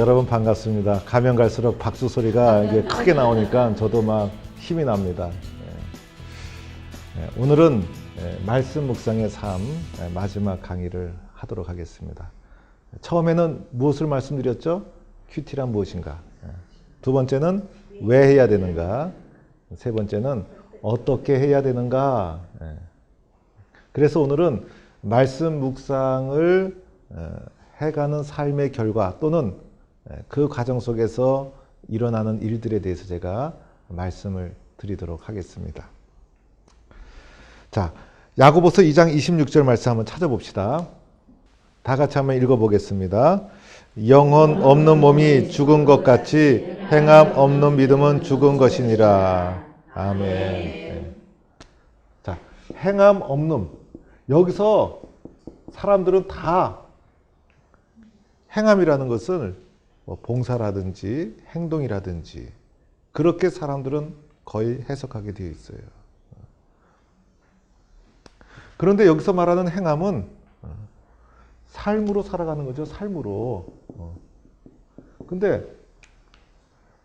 여러분 반갑습니다. 가면 갈수록 박수 소리가 이게 크게 나오니까 저도 막 힘이 납니다. 예. 예, 오늘은 예, 말씀 묵상의 삶 예, 마지막 강의를 하도록 하겠습니다. 처음에는 무엇을 말씀드렸죠? 큐티란 무엇인가? 예. 두 번째는 왜 해야 되는가? 세 번째는 어떻게 해야 되는가? 예. 그래서 오늘은 말씀 묵상을 어, 해가는 삶의 결과 또는 예, 그 과정 속에서 일어나는 일들에 대해서 제가 말씀을 드리도록 하겠습니다. 자, 야고보서 2장 26절 말씀 한번 찾아봅시다. 다 같이 한번 읽어보겠습니다. 영혼 없는 몸이 죽은 것 같이 행함 없는 믿음은 죽은 것이니라. 아멘. 네. 자, 행함 없는 여기서 사람들은 다 행함이라는 것을 뭐 봉사라든지 행동이라든지 그렇게 사람들은 거의 해석하게 되어 있어요. 그런데 여기서 말하는 행함은 어, 삶으로 살아가는 거죠. 삶으로. 어. 근데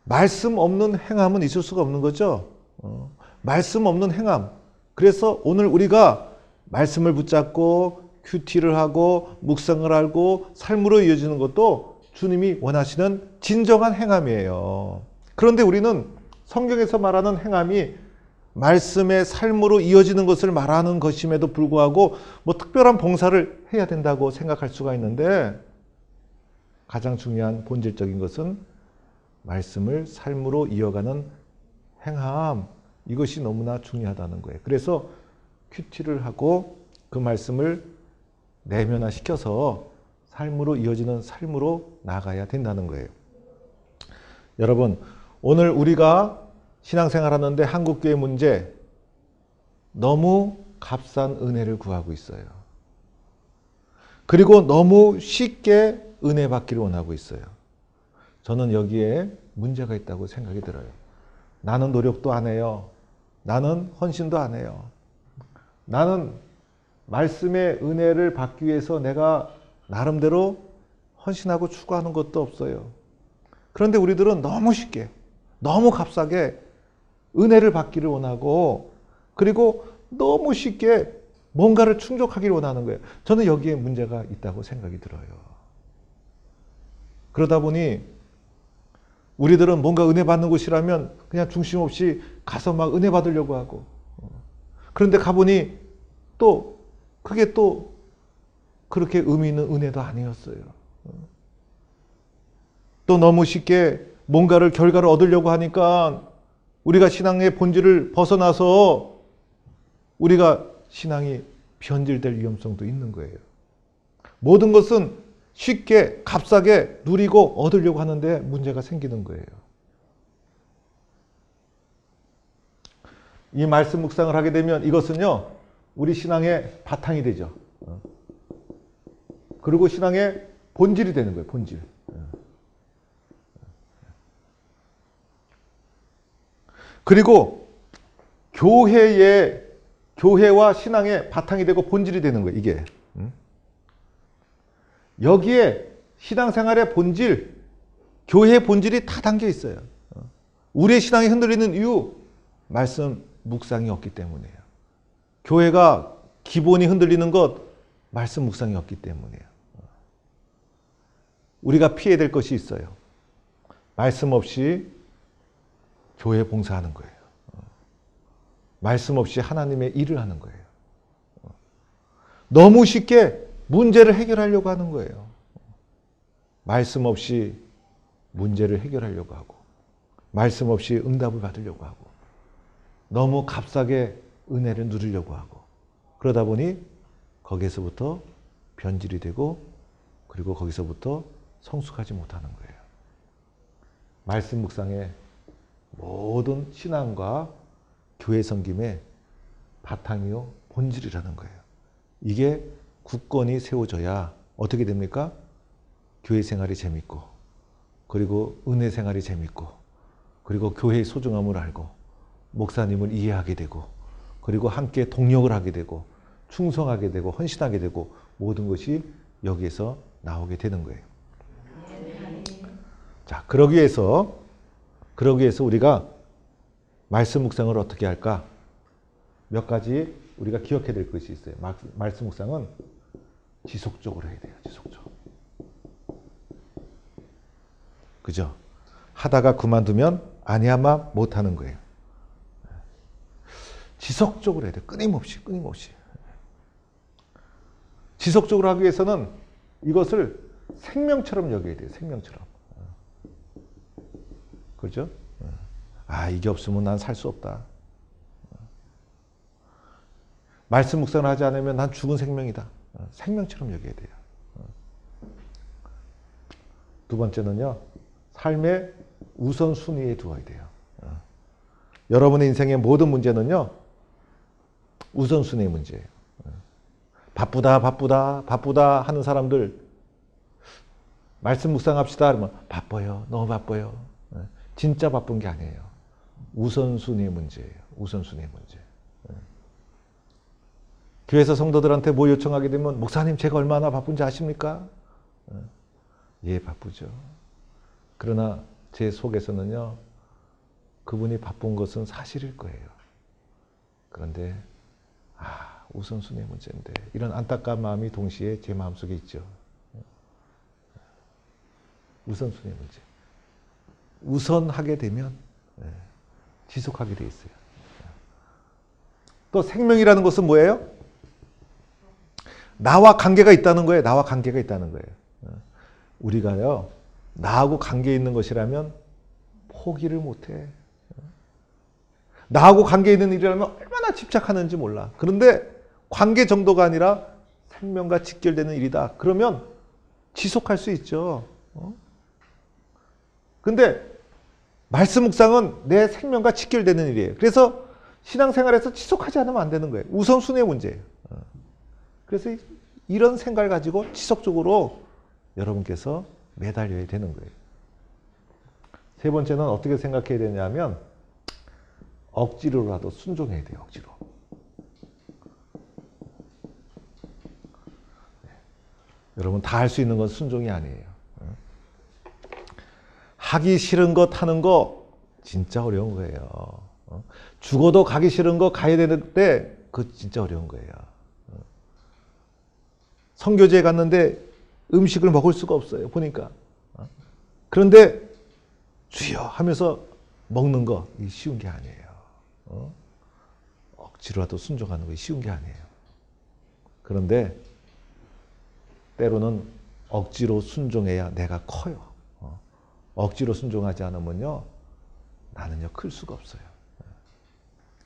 말씀 없는 행함은 있을 수가 없는 거죠. 어. 말씀 없는 행함. 그래서 오늘 우리가 말씀을 붙잡고 큐티를 하고 묵상을 하고 삶으로 이어지는 것도 주님이 원하시는 진정한 행함이에요. 그런데 우리는 성경에서 말하는 행함이 말씀의 삶으로 이어지는 것을 말하는 것임에도 불구하고 뭐 특별한 봉사를 해야 된다고 생각할 수가 있는데 가장 중요한 본질적인 것은 말씀을 삶으로 이어가는 행함 이것이 너무나 중요하다는 거예요. 그래서 큐티를 하고 그 말씀을 내면화시켜서 삶으로 이어지는 삶으로 나가야 된다는 거예요. 여러분, 오늘 우리가 신앙생활 하는데 한국교회 문제 너무 값싼 은혜를 구하고 있어요. 그리고 너무 쉽게 은혜 받기를 원하고 있어요. 저는 여기에 문제가 있다고 생각이 들어요. 나는 노력도 안 해요. 나는 헌신도 안 해요. 나는 말씀의 은혜를 받기 위해서 내가 나름대로 헌신하고 추구하는 것도 없어요. 그런데 우리들은 너무 쉽게, 너무 값싸게 은혜를 받기를 원하고, 그리고 너무 쉽게 뭔가를 충족하기를 원하는 거예요. 저는 여기에 문제가 있다고 생각이 들어요. 그러다 보니 우리들은 뭔가 은혜 받는 곳이라면 그냥 중심 없이 가서 막 은혜 받으려고 하고, 그런데 가보니 또 그게 또 그렇게 의미 있는 은혜도 아니었어요. 또 너무 쉽게 뭔가를 결과를 얻으려고 하니까 우리가 신앙의 본질을 벗어나서 우리가 신앙이 변질될 위험성도 있는 거예요. 모든 것은 쉽게 값싸게 누리고 얻으려고 하는데 문제가 생기는 거예요. 이 말씀 묵상을 하게 되면 이것은요, 우리 신앙의 바탕이 되죠. 그리고 신앙의 본질이 되는 거예요, 본질. 그리고 교회의 교회와 신앙의 바탕이 되고 본질이 되는 거예요, 이게. 여기에 신앙생활의 본질, 교회의 본질이 다 담겨 있어요. 우리의 신앙이 흔들리는 이유, 말씀 묵상이 없기 때문이에요. 교회가 기본이 흔들리는 것, 말씀 묵상이 없기 때문이에요. 우리가 피해야 될 것이 있어요. 말씀 없이 교회 봉사하는 거예요. 말씀 없이 하나님의 일을 하는 거예요. 너무 쉽게 문제를 해결하려고 하는 거예요. 말씀 없이 문제를 해결하려고 하고, 말씀 없이 응답을 받으려고 하고, 너무 값싸게 은혜를 누리려고 하고, 그러다 보니 거기에서부터 변질이 되고, 그리고 거기서부터 성숙하지 못하는 거예요. 말씀 묵상의 모든 신앙과 교회 섬김의 바탕이요 본질이라는 거예요. 이게 굳건히 세워져야 어떻게 됩니까? 교회 생활이 재밌고 그리고 은혜 생활이 재밌고 그리고 교회의 소중함을 알고 목사님을 이해하게 되고 그리고 함께 동력을 하게 되고 충성하게 되고 헌신하게 되고 모든 것이 여기에서 나오게 되는 거예요. 자, 그러기 위해서 그러기 위해서 우리가 말씀 묵상을 어떻게 할까? 몇 가지 우리가 기억해야 될 것이 있어요. 말- 말씀 묵상은 지속적으로 해야 돼요. 지속적으로. 그죠? 하다가 그만두면 아니야마 못 하는 거예요. 지속적으로 해야 돼요. 끊임없이, 끊임없이. 지속적으로 하기 위해서는 이것을 생명처럼 여겨야 돼요. 생명처럼. 그죠? 아, 이게 없으면 난 살 수 없다. 말씀 묵상을 하지 않으면 난 죽은 생명이다. 생명처럼 여겨야 돼요. 두 번째는요, 삶의 우선순위에 두어야 돼요. 어. 여러분의 인생의 모든 문제는요, 우선순위의 문제예요. 어. 바쁘다, 바쁘다, 바쁘다 하는 사람들, 말씀 묵상합시다. 그러면 바빠요. 너무 바빠요. 어. 진짜 바쁜 게 아니에요. 우선순위의 문제예요. 우선순위의 문제. 어. 교회에서 성도들한테 뭐 요청하게 되면, 목사님, 제가 얼마나 바쁜지 아십니까? 어. 예, 바쁘죠. 그러나 제 속에서는요, 그분이 바쁜 것은 사실일 거예요. 그런데, 아, 우선순위의 문제인데, 이런 안타까운 마음이 동시에 제 마음속에 있죠. 우선순위의 문제. 우선하게 되면, 예, 지속하게 돼 있어요. 또 생명이라는 것은 뭐예요? 나와 관계가 있다는 거예요. 나와 관계가 있다는 거예요. 우리가요, 나하고 관계 있는 것이라면 포기를 못해. 나하고 관계 있는 일이라면 얼마나 집착하는지 몰라. 그런데 관계 정도가 아니라 생명과 직결되는 일이다. 그러면 지속할 수 있죠. 어? 근데 말씀 묵상은 내 생명과 직결되는 일이에요. 그래서 신앙생활에서 지속하지 않으면 안 되는 거예요. 우선순위의 문제예요. 어. 그래서 이런 생각을 가지고 지속적으로 여러분께서 매달려야 되는 거예요. 세 번째는 어떻게 생각해야 되냐면 억지로라도 순종해야 돼요. 억지로. 네. 여러분 다 할 수 있는 건 순종이 아니에요. 어? 하기 싫은 것 하는 거 진짜 어려운 거예요. 어? 죽어도 가기 싫은 거 가야 되는데 그거 진짜 어려운 거예요. 어? 성교제에 갔는데 음식을 먹을 수가 없어요. 보니까. 어? 그런데 주여 하면서 먹는 거이 쉬운 게 아니에요. 어? 억지로라도 순종하는 거 쉬운 게 아니에요. 그런데 때로는 억지로 순종해야 내가 커요. 어? 억지로 순종하지 않으면요 나는요 클 수가 없어요.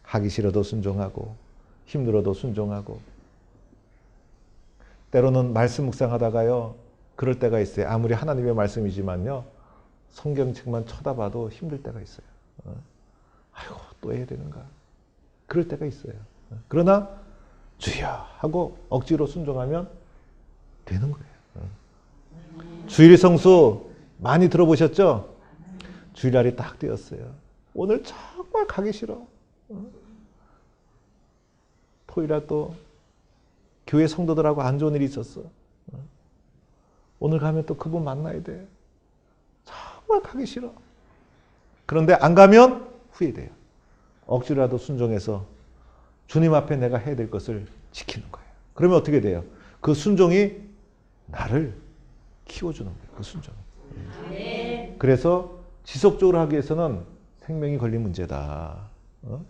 하기 싫어도 순종하고 힘들어도 순종하고 때로는 말씀 묵상하다가요, 그럴 때가 있어요. 아무리 하나님의 말씀이지만요, 성경책만 쳐다봐도 힘들 때가 있어요. 어? 아이고, 또 해야 되는가. 그럴 때가 있어요. 어? 그러나, 주여! 하고 억지로 순종하면 되는 거예요. 어? 주일 성수 많이 들어보셨죠? 주일날이 딱 되었어요. 오늘 정말 가기 싫어. 어? 토요일날 또 교회 성도들하고 안 좋은 일이 있었어. 어? 오늘 가면 또 그분 만나야 돼. 정말 가기 싫어. 그런데 안 가면 후회돼요. 억지로라도 순종해서 주님 앞에 내가 해야 될 것을 지키는 거예요. 그러면 어떻게 돼요? 그 순종이 나를 키워주는 거예요. 그 순종. 그래서 지속적으로 하기 위해서는 생명이 걸린 문제다. 어?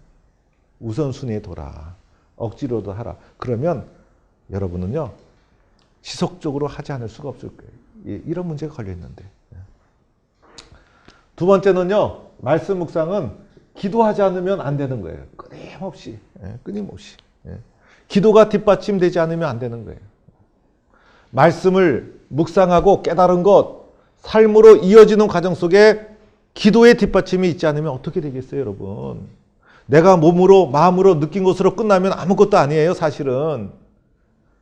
우선순위에 둬라. 억지로도 하라. 그러면 여러분은요, 지속적으로 하지 않을 수가 없을 거예요. 예, 이런 문제가 걸려 있는데. 두 번째는요, 말씀 묵상은 기도하지 않으면 안 되는 거예요. 끊임없이. 예, 끊임없이. 예. 기도가 뒷받침되지 않으면 안 되는 거예요. 말씀을 묵상하고 깨달은 것, 삶으로 이어지는 과정 속에 기도의 뒷받침이 있지 않으면 어떻게 되겠어요, 여러분? 내가 몸으로, 마음으로 느낀 것으로 끝나면 아무것도 아니에요, 사실은.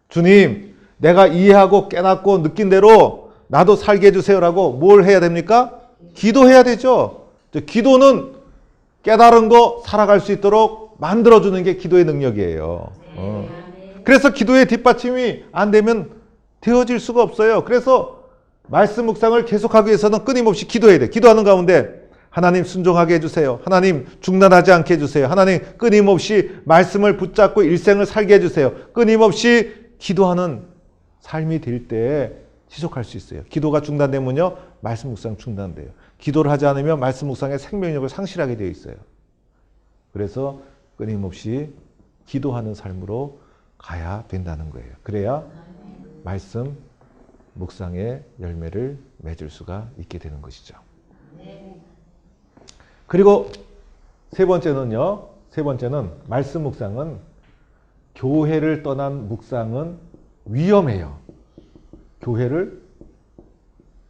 주님, 내가 이해하고 깨닫고 느낀 대로 나도 살게 해주세요라고 뭘 해야 됩니까? 기도해야 되죠. 저 기도는 깨달은 거 살아갈 수 있도록 만들어주는 게 기도의 능력이에요. 어. 그래서 기도의 뒷받침이 안 되면 되어질 수가 없어요. 그래서 말씀 묵상을 계속하기 위해서는 끊임없이 기도해야 돼. 기도하는 가운데 하나님 순종하게 해주세요. 하나님 중단하지 않게 해주세요. 하나님 끊임없이 말씀을 붙잡고 일생을 살게 해주세요. 끊임없이 기도하는 삶이 될 때 지속할 수 있어요. 기도가 중단되면요. 말씀 묵상 중단돼요. 기도를 하지 않으면 말씀 묵상의 생명력을 상실하게 되어 있어요. 그래서 끊임없이 기도하는 삶으로 가야 된다는 거예요. 그래야 말씀 묵상의 열매를 맺을 수가 있게 되는 것이죠. 그리고 세 번째는요. 세 번째는 말씀 묵상은 교회를 떠난 묵상은 위험해요. 교회를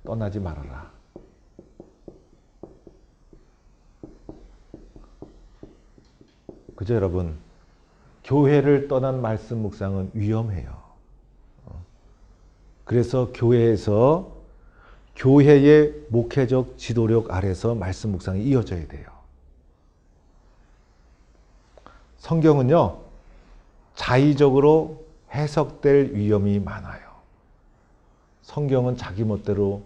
떠나지 말아라. 그죠, 여러분? 교회를 떠난 말씀 묵상은 위험해요. 어. 그래서 교회에서 교회의 목회적 지도력 아래서 말씀 묵상이 이어져야 돼요. 성경은요, 자의적으로 해석될 위험이 많아요. 성경은 자기 멋대로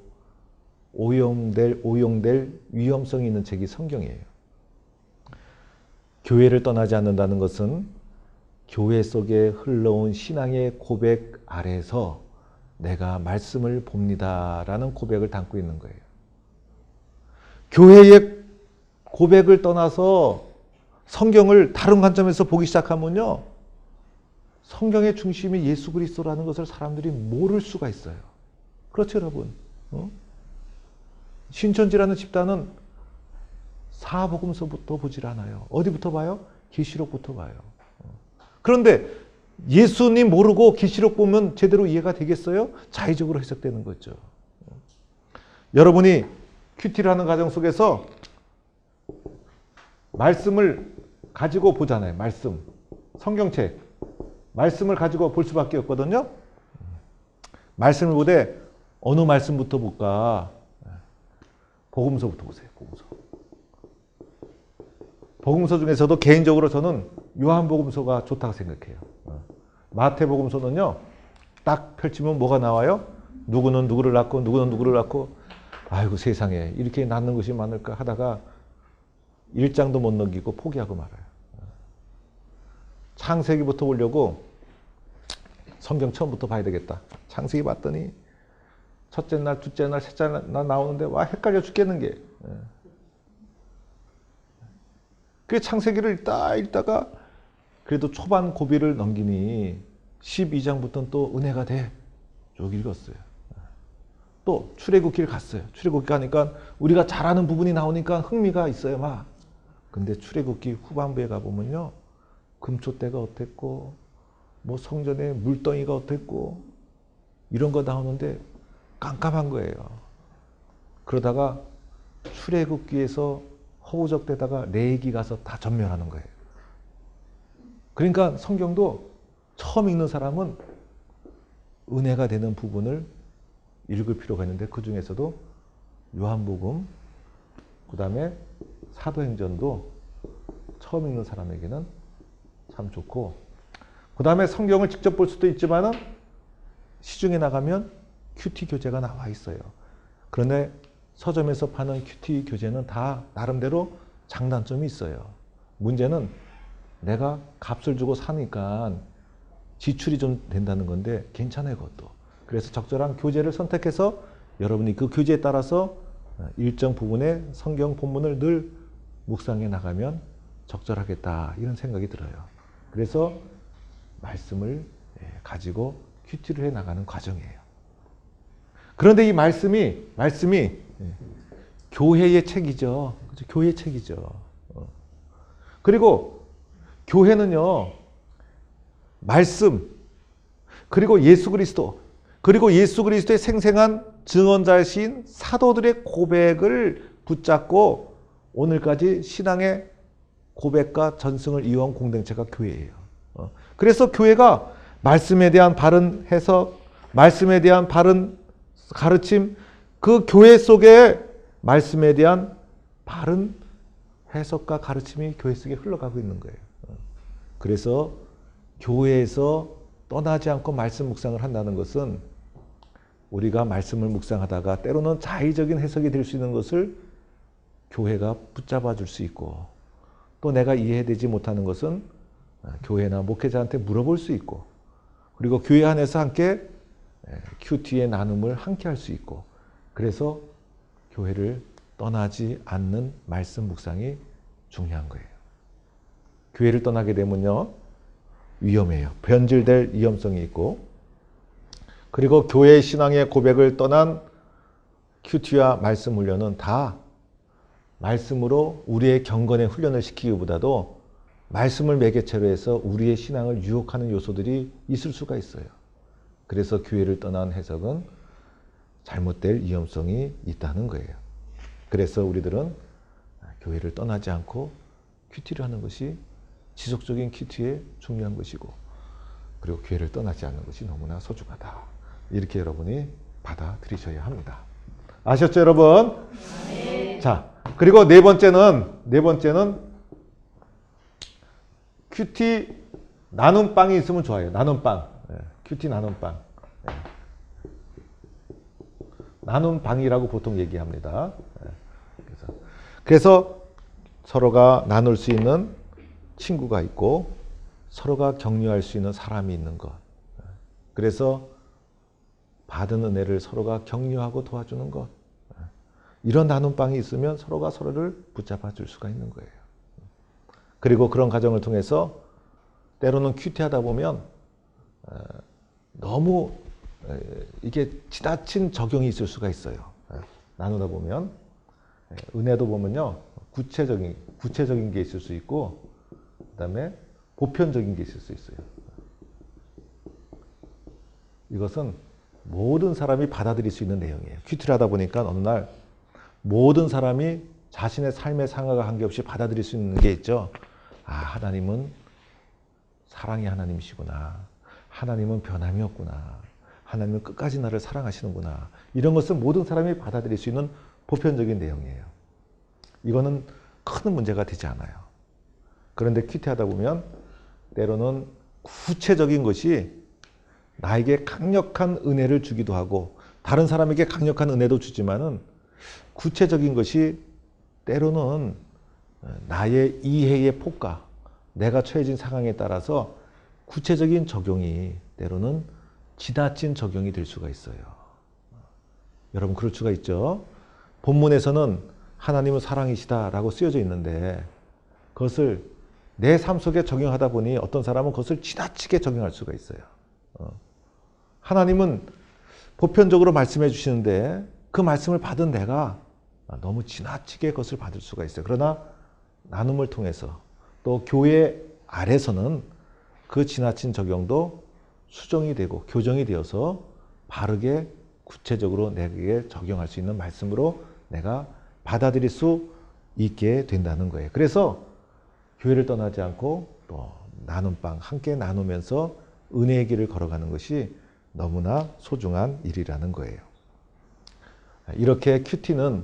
오용될, 오용될 위험성이 있는 책이 성경이에요. 교회를 떠나지 않는다는 것은 교회 속에 흘러온 신앙의 고백 아래서 내가 말씀을 봅니다라는 고백을 담고 있는 거예요. 교회의 고백을 떠나서 성경을 다른 관점에서 보기 시작하면요. 성경의 중심이 예수 그리스도라는 것을 사람들이 모를 수가 있어요. 그렇죠, 여러분? 어? 신천지라는 집단은 사복음서부터 보질 않아요. 어디부터 봐요? 계시록부터 봐요. 어. 그런데 예수님 모르고 계시록 보면 제대로 이해가 되겠어요? 자의적으로 해석되는 거죠. 어. 여러분이 큐티를 하는 과정 속에서 말씀을 가지고 보잖아요. 말씀. 성경책. 말씀을 가지고 볼 수밖에 없거든요. 말씀을 보되 어느 말씀부터 볼까? 복음서부터 보세요. 복음서. 복음서 중에서도 개인적으로 저는 요한복음서가 좋다고 생각해요. 어. 마태복음서는요. 딱 펼치면 뭐가 나와요? 누구는 누구를 낳고 누구는 누구를 낳고 아이고 세상에 이렇게 낳는 것이 많을까 하다가 1장도 못 넘기고 포기하고 말아요. 어. 창세기부터 보려고 성경 처음부터 봐야 되겠다. 창세기 봤더니 첫째 날, 둘째 날, 셋째 날 나오는데 와 헷갈려 죽겠는 게. 예. 그 창세기를 읽다 읽다가 그래도 초반 고비를 넘기니 12장부터는 또 은혜가 돼. 쭉 읽었어요. 또 출애굽길 갔어요. 출애굽기 가니까 우리가 잘하는 부분이 나오니까 흥미가 있어요, 막. 근데 출애굽기 후반부에 가 보면요. 금초대가 어땠고 뭐 성전에 물덩이가 어땠고 이런 거 나오는데 깜깜한 거예요. 그러다가 출애굽기에서 허우적대다가 레이기 가서 다 전멸하는 거예요. 그러니까 성경도 처음 읽는 사람은 은혜가 되는 부분을 읽을 필요가 있는데 그 중에서도 요한복음, 그 다음에 사도행전도 처음 읽는 사람에게는 참 좋고, 그 다음에 성경을 직접 볼 수도 있지만 은 시중에 나가면 큐티 교재가 나와 있어요. 그런데 서점에서 파는 큐티 교재는 다 나름대로 장단점이 있어요. 문제는 내가 값을 주고 사니까 지출이 좀 된다는 건데 괜찮아요, 그것도. 그래서 적절한 교재를 선택해서 여러분이 그 교재에 따라서 일정 부분의 성경 본문을 늘 묵상해 나가면 적절하겠다 이런 생각이 들어요. 그래서 말씀을 예, 가지고 큐티를 해 나가는 과정이에요. 그런데 이 말씀이 말씀이 예, 교회의 책이죠. 그렇죠? 교회 책이죠. 어. 그리고 교회는요. 말씀 그리고 예수 그리스도 그리고 예수 그리스도의 생생한 증언자이신 사도들의 고백을 붙잡고 오늘까지 신앙의 고백과 전승을 이어온 공동체가 교회예요. 어. 그래서 교회가 말씀에 대한 바른 해석, 말씀에 대한 바른 가르침, 그 교회 속에 말씀에 대한 바른 해석과 가르침이 교회 속에 흘러가고 있는 거예요. 어. 그래서 교회에서 떠나지 않고 말씀 묵상을 한다는 것은 우리가 말씀을 묵상하다가 때로는 자의적인 해석이 될 수 있는 것을 교회가 붙잡아 줄 수 있고 또 내가 이해되지 못하는 것은 교회나 목회자한테 물어볼 수 있고 그리고 교회 안에서 함께 큐티의 나눔을 함께 할 수 있고 그래서 교회를 떠나지 않는 말씀 묵상이 중요한 거예요. 교회를 떠나게 되면요. 위험해요. 변질될 위험성이 있고 그리고 교회 신앙의 고백을 떠난 큐티와 말씀 훈련은 다 말씀으로 우리의 경건의 훈련을 시키기보다도 말씀을 매개체로 해서 우리의 신앙을 유혹하는 요소들이 있을 수가 있어요. 그래서 교회를 떠난 해석은 잘못될 위험성이 있다는 거예요. 그래서 우리들은 교회를 떠나지 않고 큐티를 하는 것이 지속적인 큐티에 중요한 것이고 그리고 교회를 떠나지 않는 것이 너무나 소중하다. 이렇게 여러분이 받아들이셔야 합니다. 아셨죠, 여러분? 네. 자, 그리고 네 번째는 네 번째는 큐티 나눔 빵이 있으면 좋아요. 나눔 빵. 네, 큐티 나눔 빵. 네. 나눔 방이라고 보통 얘기합니다. 네. 그래서, 그래서 서로가 나눌 수 있는 친구가 있고 서로가 격려할 수 있는 사람이 있는 것. 네. 그래서 받은 은혜를 서로가 격려하고 도와주는 것. 이런 나눔방이 있으면 서로가 서로를 붙잡아 줄 수가 있는 거예요. 그리고 그런 과정을 통해서 때로는 큐티하다 보면 어, 너무 이게 지나친 적용이 있을 수가 있어요. 나누다 보면 은혜도 보면요 구체적인 구체적인 게 있을 수 있고 그다음에 보편적인 게 있을 수 있어요. 이것은 모든 사람이 받아들일 수 있는 내용이에요. 큐티를 하다 보니까 어느 날 모든 사람이 자신의 삶의 상황과 관계없이 받아들일 수 있는 게 있죠. 아, 하나님은 사랑의 하나님이시구나. 하나님은 변함이 없구나. 하나님은 끝까지 나를 사랑하시는구나. 이런 것은 모든 사람이 받아들일 수 있는 보편적인 내용이에요. 이거는 큰 문제가 되지 않아요. 그런데 큐티하다 보면 때로는 구체적인 것이 나에게 강력한 은혜를 주기도 하고 다른 사람에게 강력한 은혜도 주지만은 구체적인 것이 때로는 나의 이해의 폭과 내가 처해진 상황에 따라서 구체적인 적용이 때로는 지나친 적용이 될 수가 있어요. 여러분 그럴 수가 있죠. 본문에서는 하나님은 사랑이시다라고 쓰여져 있는데 그것을 내 삶 속에 적용하다 보니 어떤 사람은 그것을 지나치게 적용할 수가 있어요. 어. 하나님은 보편적으로 말씀해 주시는데 그 말씀을 받은 내가 너무 지나치게 그것을 받을 수가 있어요. 그러나 나눔을 통해서 또 교회 아래서는 그 지나친 적용도 수정이 되고 교정이 되어서 바르게 구체적으로 내게 적용할 수 있는 말씀으로 내가 받아들일 수 있게 된다는 거예요. 그래서 교회를 떠나지 않고 또 나눔방 함께 나누면서 은혜의 길을 걸어가는 것이 너무나 소중한 일이라는 거예요. 이렇게 큐티는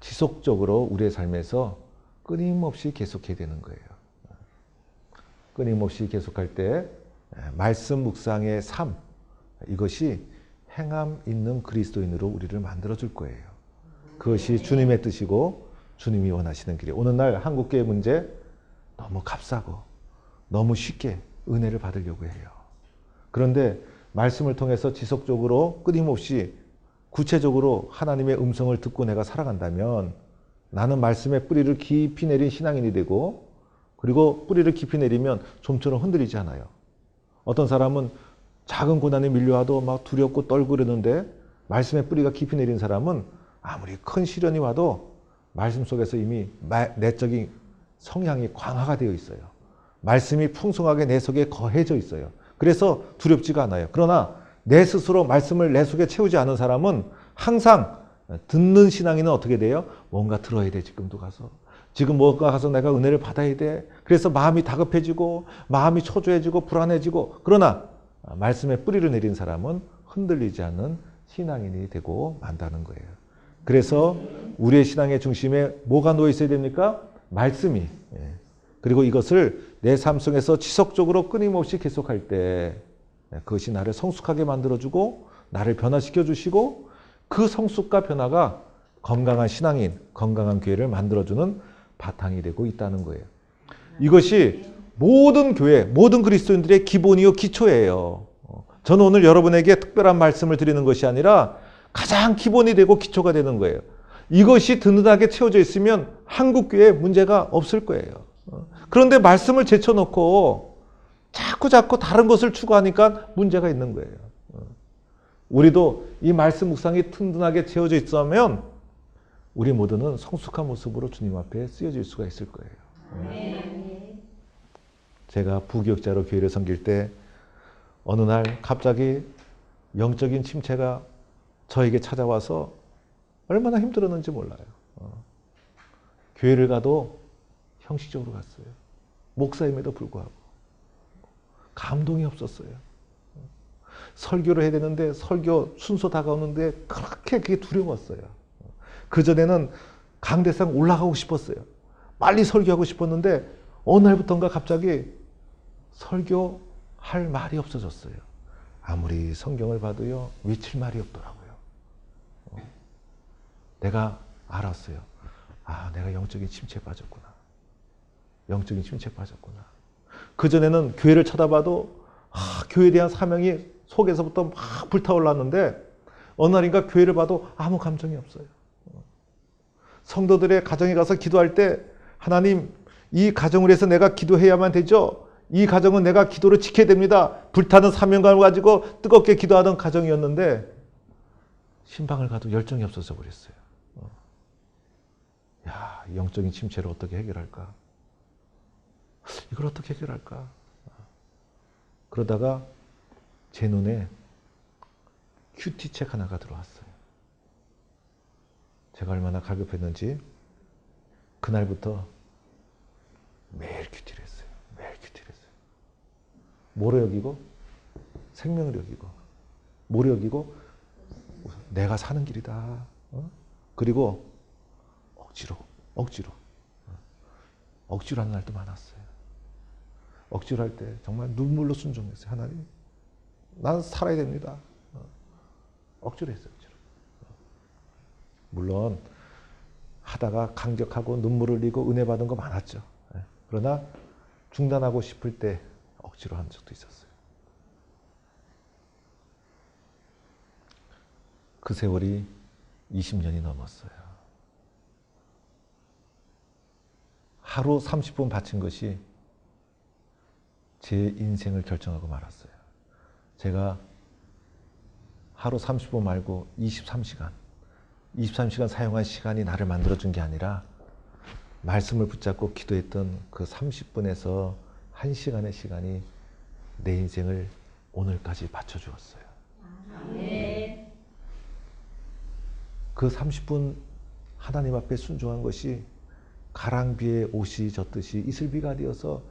지속적으로 우리의 삶에서 끊임없이 계속해야 되는 거예요. 끊임없이 계속할 때 말씀 묵상의 삶 이것이 행함 있는 그리스도인으로 우리를 만들어 줄 거예요. 그것이 주님의 뜻이고 주님이 원하시는 길이 오늘날 한국교회 문제 너무 값싸고 너무 쉽게 은혜를 받으려고 해요. 그런데 말씀을 통해서 지속적으로 끊임없이 구체적으로 하나님의 음성을 듣고 내가 살아간다면 나는 말씀의 뿌리를 깊이 내린 신앙인이 되고 그리고 뿌리를 깊이 내리면 좀처럼 흔들리지 않아요. 어떤 사람은 작은 고난에 밀려와도 막 두렵고 떨고 그러는데 말씀의 뿌리가 깊이 내린 사람은 아무리 큰 시련이 와도 말씀 속에서 이미 내적인 성향이 광화가 되어 있어요. 말씀이 풍성하게 내 속에 거해져 있어요. 그래서 두렵지가 않아요. 그러나 내 스스로 말씀을 내 속에 채우지 않은 사람은 항상 듣는 신앙인은 어떻게 돼요? 뭔가 들어야 돼, 지금도 가서. 지금 뭔가 가서 내가 은혜를 받아야 돼. 그래서 마음이 다급해지고, 마음이 초조해지고, 불안해지고. 그러나, 말씀에 뿌리를 내린 사람은 흔들리지 않는 신앙인이 되고 만다는 거예요. 그래서 우리의 신앙의 중심에 뭐가 놓여 있어야 됩니까? 말씀이. 예. 그리고 이것을 내 삶 속에서 지속적으로 끊임없이 계속할 때 예, 그것이 나를 성숙하게 만들어주고 나를 변화시켜 주시고 그 성숙과 변화가 건강한 신앙인, 건강한 교회를 만들어주는 바탕이 되고 있다는 거예요. 이것이 모든 교회, 모든 그리스도인들의 기본이요 기초예요. 어, 저는 오늘 여러분에게 특별한 말씀을 드리는 것이 아니라 가장 기본이 되고 기초가 되는 거예요. 이것이 든든하게 채워져 있으면 한국 교회에 문제가 없을 거예요. 어, 그런데 말씀을 제쳐놓고 자꾸 자꾸 다른 것을 추구하니까 문제가 있는 거예요. 어, 우리도 이 말씀 묵상이 든든하게 채워져 있으면 우리 모두는 성숙한 모습으로 주님 앞에 쓰여질 수가 있을 거예요. 제가 부교육자로 교회를 섬길 때 어느 날 갑자기 영적인 침체가 저에게 찾아와서 얼마나 힘들었는지 몰라요. 어. 교회를 가도 형식적으로 갔어요. 목사임에도 불구하고 감동이 없었어요. 설교를 해야 되는데 설교 순서 다가오는데 그렇게 그게 두려웠어요. 그 전에는 강대상 올라가고 싶었어요. 빨리 설교하고 싶었는데 어느 날부터인가 갑자기 설교할 말이 없어졌어요. 아무리 성경을 봐도요 외칠 말이 없더라고요. 어. 내가 알았어요. 아, 내가 영적인 침체에 빠졌구나. 영적인 침체에 빠졌구나. 그 전에는 교회를 쳐다봐도 아, 교회에 대한 사명이 속에서부터 막 불타올랐는데 어느 날인가 교회를 봐도 아무 감정이 없어요. 성도들의 가정에 가서 기도할 때 하나님 이 가정을 위해서 내가 기도해야만 되죠. 이 가정은 내가 기도를 지켜야 됩니다. 불타는 사명감을 가지고 뜨겁게 기도하던 가정이었는데 신방을 가도 열정이 없어져 버렸어요. 어. 야, 영적인 침체를 어떻게 해결할까? 이걸 어떻게 해결할까? 그러다가 제 눈에 큐티 책 하나가 들어왔어요. 제가 얼마나 갈급했는지 그날부터 매일 큐티를 했어요. 매일 큐티를 했어요. 뭐로 여기고 생명을 여기고 뭐로 여기고 내가 사는 길이다. 어? 그리고 억지로 억지로 어? 억지로 하는 날도 많았어요. 억지로 할 때 정말 눈물로 순종했어요. 하나님, 난 살아야 됩니다. 어? 억지로 했어요. 억지로. 물론 하다가 강격하고 눈물을 흘리고 은혜 받은 거 많았죠. 예. 그러나 중단하고 싶을 때 억지로 한 적도 있었어요. 그 세월이 20년이 넘었어요. 하루 30분 바친 것이 제 인생을 결정하고 말았어요. 제가 하루 30분 말고 23시간 23시간 사용한 시간이 나를 만들어준 게 아니라 말씀을 붙잡고 기도했던 그 30분에서 1시간의 시간이 내 인생을 오늘까지 받쳐주었어요. 그 30분 하나님 앞에 순종한 것이 가랑비에 옷이 젖듯이 이슬비가 되어서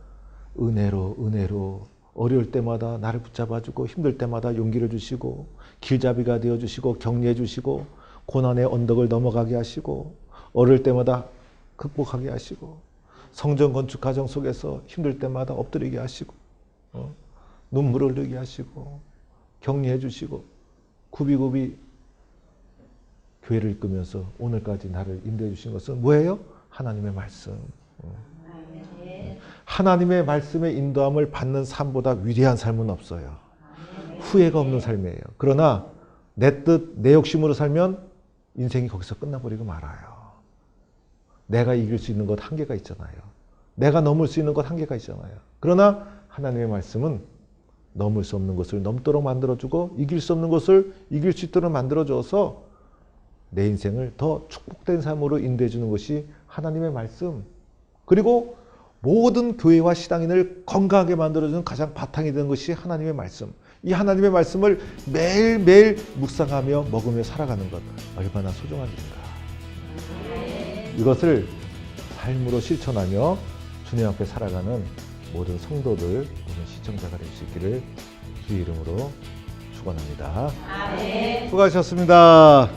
은혜로 은혜로 어려울 때마다 나를 붙잡아주고 힘들 때마다 용기를 주시고 길잡이가 되어주시고 격려해 주시고 고난의 언덕을 넘어가게 하시고 어릴 때마다 극복하게 하시고 성전 건축 과정 속에서 힘들 때마다 엎드리게 하시고 어? 눈물을 흘리게 하시고 격려해 주시고 굽이굽이 교회를 이끌면서 오늘까지 나를 인도해 주신 것은 뭐예요? 하나님의 말씀. 어. 하나님의 말씀의 인도함을 받는 삶보다 위대한 삶은 없어요. 후회가 없는 삶이에요. 그러나 내 뜻, 내 욕심으로 살면 인생이 거기서 끝나버리고 말아요. 내가 이길 수 있는 것 한계가 있잖아요. 내가 넘을 수 있는 것 한계가 있잖아요. 그러나 하나님의 말씀은 넘을 수 없는 것을 넘도록 만들어주고 이길 수 없는 것을 이길 수 있도록 만들어줘서 내 인생을 더 축복된 삶으로 인도해주는 것이 하나님의 말씀. 그리고 모든 교회와 시당인을 건강하게 만들어주는 가장 바탕이 되는 것이 하나님의 말씀. 이 하나님의 말씀을 매일매일 묵상하며 먹으며 살아가는 것 얼마나 소중한 일인가. 이것을 삶으로 실천하며 주님 앞에 살아가는 모든 성도들, 모든 시청자가 될 수 있기를 주의 이름으로 축원합니다. 수고하셨습니다.